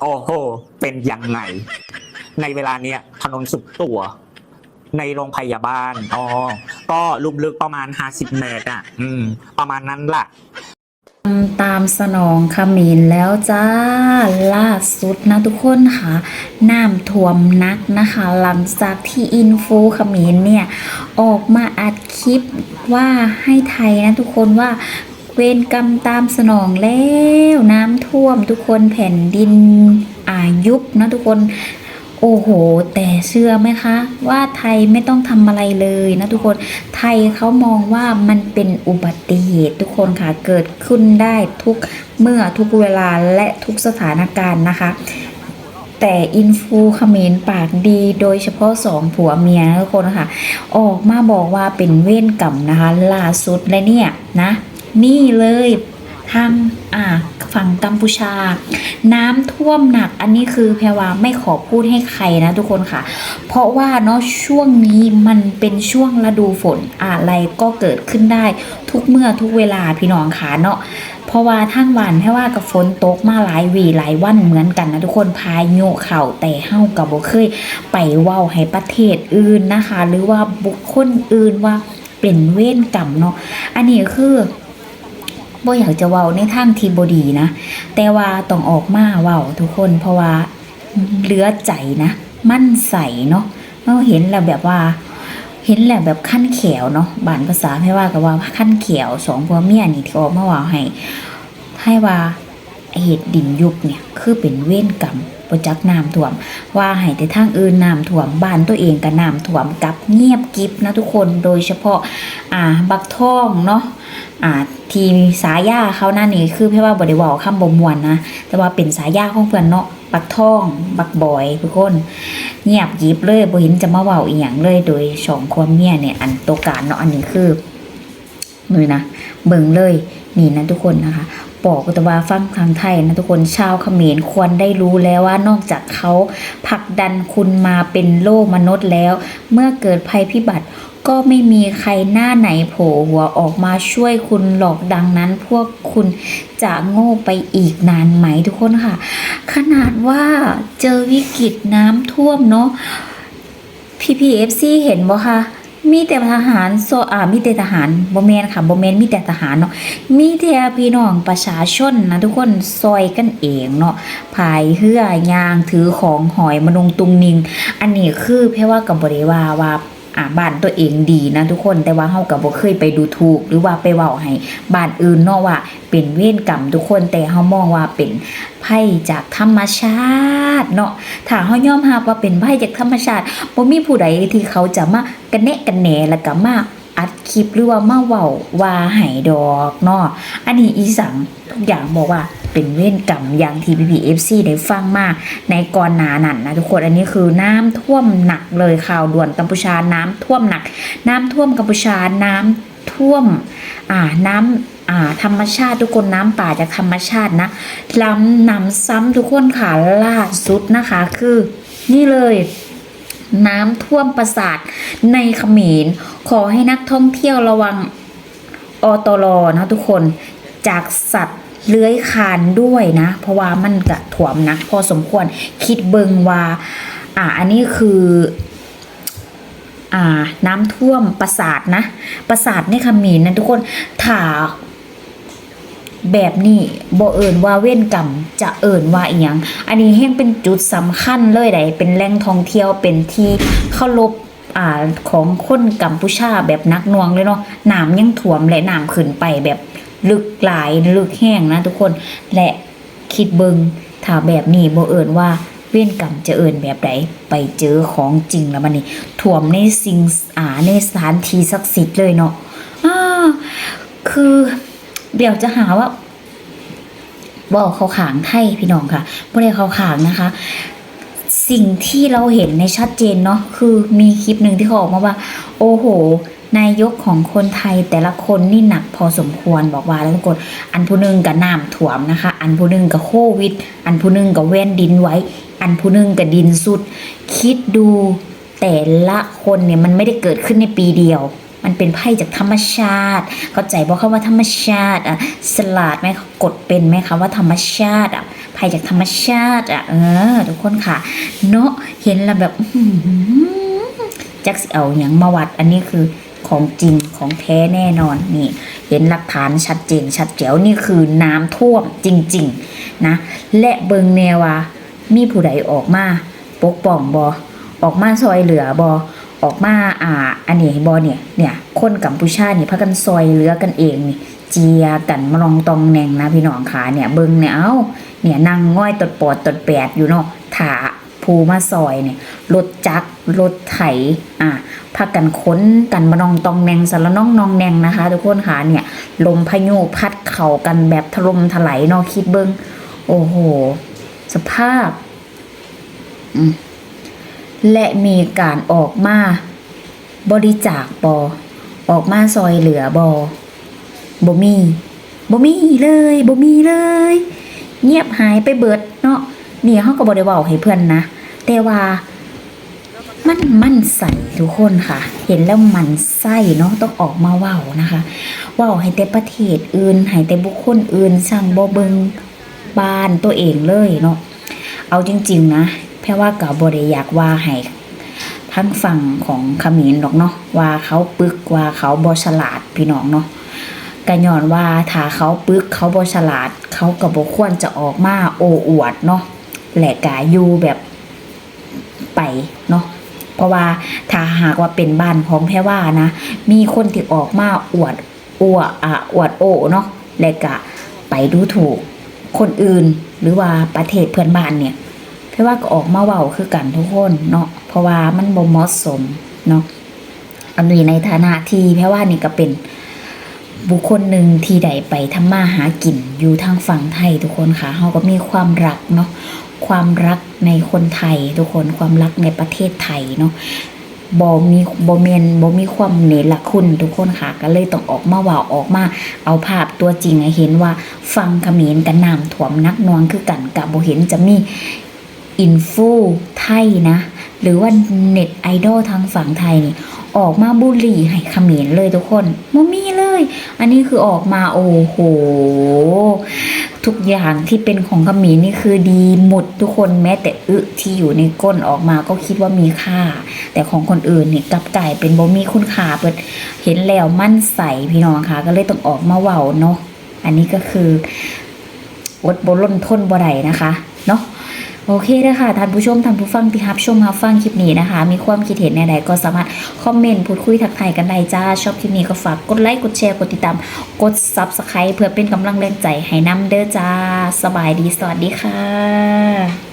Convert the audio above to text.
โอ้โห เป็นยังไง ในเวลาเนี้ยถนนสุดตัว ในโรงพยาบาลอ๋อก็ลุมลึกประมาณ50เมตรอะ อืม ประมาณนั้นล่ะตามสนองขมินแล้วจ้าล่าสุดนะทุกคนค่ะน้ำท่วมนักนะคะ หลังจากที่อินฟูขมินเนี่ย ออกมาอัดคลิปว่าให้ไทยนะทุกคนว่าเวรกรรมตามสนองแล้วน้ำท่วม ทุกคนแผ่นดินอายุบนะทุกคนโอ้โห แต่เชื่อไหมคะ ว่าไทยไม่ต้องทำอะไรเลยนะทุกคน ไทยเขามองว่ามันเป็นอุบัติเหตุทุกคนค่ะ เกิดขึ้นได้ทุกเมื่อทุกเวลาและทุกสถานการณ์นะคะ แต่อินฟูเขมรปากดีโดยเฉพาะสองผัวเมียทุกคนค่ะ ออกมาบอกว่าเป็นเว้นกรรมนะคะล่าสุดและเนี่ยนะ นี่เลย ทางฝั่งกัมพูชา น้ำท่วมหนัก อันนี้คือแพรวาไม่ขอพูดให้ใครนะทุกคนค่ะ เพราะว่าเนาะช่วงนี้มันเป็นช่วงฤดูฝนอะไรก็เกิดขึ้นได้ ทุกเมื่อทุกเวลาพี่น้องค่ะเนาะเพราะว่าทั้งวันแค่ว่ากับฝนตกมาหลายวีหลายวันเหมือนกันนะทุกคนพายุเข่าแต่เฮ้ากับบ่เคย ไปเว้าให้ประเทศอื่นนะคะ หรือว่าบุคคลอื่นว่าเป็นเวรกรรมเนาะอันนี้คือ บ่อยากจะเว้าในทางที่บ่ดีนะ แต่ว่าต้องออกมาเว้าทุกคน เพราะว่าเหลือใจนะ มั่นใสเนาะเราเห็นแล้วแบบว่า เห็นแล้วแบบขั้นแขวเนาะบานภาษาให้ว่ากับว่าขั้นแขวสองพัวเมียนี่ที่ออกมาเว่าให้ให้ว่า เหตุดินยุบเนี่ยคือเป็นเว้นกรรมประจักน้ำท่วม ว่าให้แต่ทางอื่นน้ำท่วมบ้านตัวเองก็น้ำท่วมกับเงียบกิบนะทุกคนโดยเฉพาะอ่าบักท่องเนาะอ่าทีสายาเขานั่นนี่คือเพี่ว่าบริวารคำบ่มวนนะแต่ว่าเป็นสายาของเพื่อนเนาะบักท่อง บักบอยทุกคน เงียบยิบเลยบ่เห็นจะมาเว้าอีหยังเลยโดยสองคนเมียเนี่ยอันตัวการเนาะอันนี้คือมือนะเบิ่งเลยนี่นะทุกคนนะคะ บอกกุตวาฟังทางไทยนะทุกคนชาวเขมรควรได้รู้แล้วว่านอกจากเขาผลักดันคุณมาเป็นโลกมนุษย์แล้ว เมื่อเกิดภัยพิบัติก็ไม่มีใครหน้าไหนโผล่หัวออกมาช่วยคุณหรอกดังนั้น พวกคุณจะโง่ไปอีกนานไหมทุกคนค่ะ ขนาดว่าเจอวิกฤตน้ำท่วมเนาะ PPFC เห็นบ่คะ มีแต่ทหารโซอ่ามีแต่ทหารบ่แมนค่ะบ่แมนมีแต่ทหารเนาะมีแต่พี่น้องประชาชนนะทุกคนซอยกันเองเนาะพายเหือยางถือของหอยมะนงตุงนิง อันนี้คือเพราะว่ากับบริวาว่า อ่าบ้านตัวเองดีนะทุกคนแต่ว่าเฮาก็บ่เคยไปดูถูก หรือว่าไปเว้าให้บ้านอื่นเนาะว่า เป็นเวรกรรมทุกคนแต่เฮามองว่าเป็นภัยจากธรรมชาติเนาะถ้าเฮายอมรับว่าเป็นภัยจากธรรมชาติบ่มีผู้ใดที่เขาจะมากระแนะกระแหนแล้วก็มาอัดคลิปหรือว่ามาเว้าว่าให้ดอกเนาะอันนี้อีสังทุกอย่างบอกว่า เป็นเวรกรรมอย่างที่ PPFC ได้ฟังมาในก่อนหน้านั้นนะทุกคนอันนี้คือน้ำท่วมหนักเลยข่าวด่วนกัมพูชาน้ำท่วมหนัก น้ำท่วมกัมพูชาน้ำท่วมอ่าน้ำอ่าธรรมชาติทุกคนน้ำป่าจากธรรมชาตินะล้ำนำซ้ำทุกคนค่ะล่าสุดนะคะคือนี่เลยน้ำท่วมปราสาทในเขมรขอให้นักท่องเที่ยวระวังอตรนะทุกคนจากสัตว์ เลื้อยคานด้วยนะ เพราะว่ามันกะถ่วมนัก พอสมควรคิดเบิงว่า อ่าอันนี้คืออ่าน้ำท่วมปราสาทนะปราสาทในเขมรนะทุกคนถ้าแบบนี้บ่เอิญว่าเว้นกรรมจะเอิญว่าอีหยังอันนี้แห่งเป็นจุดสำคัญเลยไดเป็นแหล่งท่องเที่ยวเป็นที่เคารพอ่าของคนกัมพูชาแบบนักนวงเลยเนาะน้ำยังท่วมและน้ำขึ้นไปแบบ ลึกหลายลึกแห้งนะทุกคนและคิดเบิงถ้าแบบนี้บ่เอิญว่าเว้นกรรมจะเอิญแบบใดไปเจอของจริงแล้วมันนี่ท่วมในสิ่งอ่าในสถานที่ศักดิ์สิทธิ์เลยเนาะอ่าคือเดี๋ยวจะหาว่าบอกเขาขางไทยพี่น้องค่ะไม่ได้เขาขางนะคะ สิ่งที่เราเห็นในชัดเจนเนาะคือมีคลิปหนึ่งที่เขาออกมาว่า โอ้โห นายกของคนไทยแต่ละคนนี่หนักพอสมควรบอกว่าแล้วทุกคนอันผู้หนึงกับน้ำถ่วมนะคะ อันผู้หนึงกับโควิด อันผู้หนึงกับแว่นดินไว้ อันผู้หนึงกับดินสุด คิดดูแต่ละคนเนี่ยมันไม่ได้เกิดขึ้นในปีเดียว มันเป็นไพ่จากธรรมชาติ เข้าใจบอกคำว่าธรรมชาติอะสลัดไหมกดเป็นไหมคะว่าธรรมชาติอะภัยจากธรรมชาติอะเออทุกคนค่ะ เนาะเห็นแล้วแบบจักสิเอาอย่างมาวัดอันนี้คือ ของจริงของแท้แน่นอนนี่ เห็นหลักฐานชัดเจนชัดแจ๋วนี่คือน้ำท่วมจริง ๆ นะ และเบิงแนวว่ามีผู้ใดออกมาปกป้องบอออกมาซอยเหลือบอออกมาอ่าอันนี้บอเนี่ยเนี่ยคนกัมพูชาเนี่ยพากันซอยเหลือกันเองนี่เจียกันมาลองตองแหนงนะพี่น้องขาเนี่ยเบิงเนี่ยเอ้าเนี่ยนั่งง่อยตดปอดตดแปดอยู่เนาะถา ภูมาซอยเนี่ยรถจักรรถไถอะพากันค้นกันมาลองตองแนงสารน้องนองแนงนะคะ ทุกคนค่ะเนี่ยลมพายุพัดเข่ากันแบบถล่มถลายเนาะคิดเบิงโอ้โห สภาพ และมีการออกมาบริจาคบอออกมาซอยเหลือบอบมีบมีเลยบมีเลย เงียบหายไปเบิดเนาะนี่เขาก็บริวาให้เพื่อนนะ แต่ว่ามันมันใส่ทุกคนค่ะ เห็นแล้วมันไส้เนาะต้องออกมาเว้านะคะว้าวให้แต่ประเทศอื่นให้แต่บุคคลอื่นสั่งบ่เบิงบ้านตัวเองเลยเนาะเอาจริง ๆ นะแพ่ว่ากับบริอยากว่าให้ทั้งฝั่งของขมรหรอกเนาะว่าเขาปึกว่าเขาบอฉลาดพี่น้องเนาะกระยอนว่าถ้าเขาปึกเขาบอฉลาด เขาก็บ่ควรจะออกมาโอ้อวดเนาะแหละกาอยู่แบบ ไปเนาะเพราะว่าถ้าหากว่าเป็นบ้านของแพรว่านะ มีคนที่ออกมาอวดอวดอะอวดโอเนาะและกะไปดูถูกคนอื่นหรือว่าประเทศเพื่อนบ้านเนี่ยแพรว่าก็ออกมาเว้าคือกันทุกคนเนาะเพราะว่ามันบ่เหมาะสมเนาะอันนี้ในฐานะที่แพรว่านี่ก็เป็นบุคคลหนึ่งที่ใดไปทำมาหากินอยู่ทางฝั่งไทยทุกคนค่ะเขาก็มีความรักเนาะ ความรักในคนไทย ทุกคนความรักในประเทศไทยเนาะบ่มีบ่เมนบ่มีความเนรคุณทุกคนค่ะ ก็เลยต้องออกมาว่าออกมา เอาภาพตัวจริงให้เห็นว่าฟังขมรกันน้ำถ่วมนักนวงคือกันกับบ่เห็นจะมีอินฟูไทยนะ หรือว่าเน็ตไอดอลทางฝั่งไทยนี่ ออกมาบุหรี่ให้ขมรเลยทุกคนบ่มีเลย อันนี้คือออกมาโอ้โห ทุกอย่างที่เป็นของขมรนี่คือดีหมดทุกคนแม้แต่อึที่อยู่ในก้นออกมาก็คิดว่ามีค่า แต่ของคนอื่นเนี่ยกลับกลายเป็นบ่มีคุณค่าเปิดเห็นแล้วมั่นใสพี่น้องค่ะ ก็เลยต้องออกมาเว้าเนาะอันนี้ก็คืออดบล้นทนบ่ได้นะคะ เนาะ โอเคเด้อค่ะท่านผู้ชมท่านผู้ฟังที่รับชมรับฟังคลิปนี้นะคะ มีความคิดเห็นใดๆก็สามารถคอมเมนต์พูดคุยทักทายกันได้จ้าชอบคลิปนี้ก็ฝากกดไลค์กดแชร์กดติดตาม กด Subscribe เพื่อเป็นกำลังแรงใจให้น้ำเด้อจ้า สบายดีสวัสดีค่ะ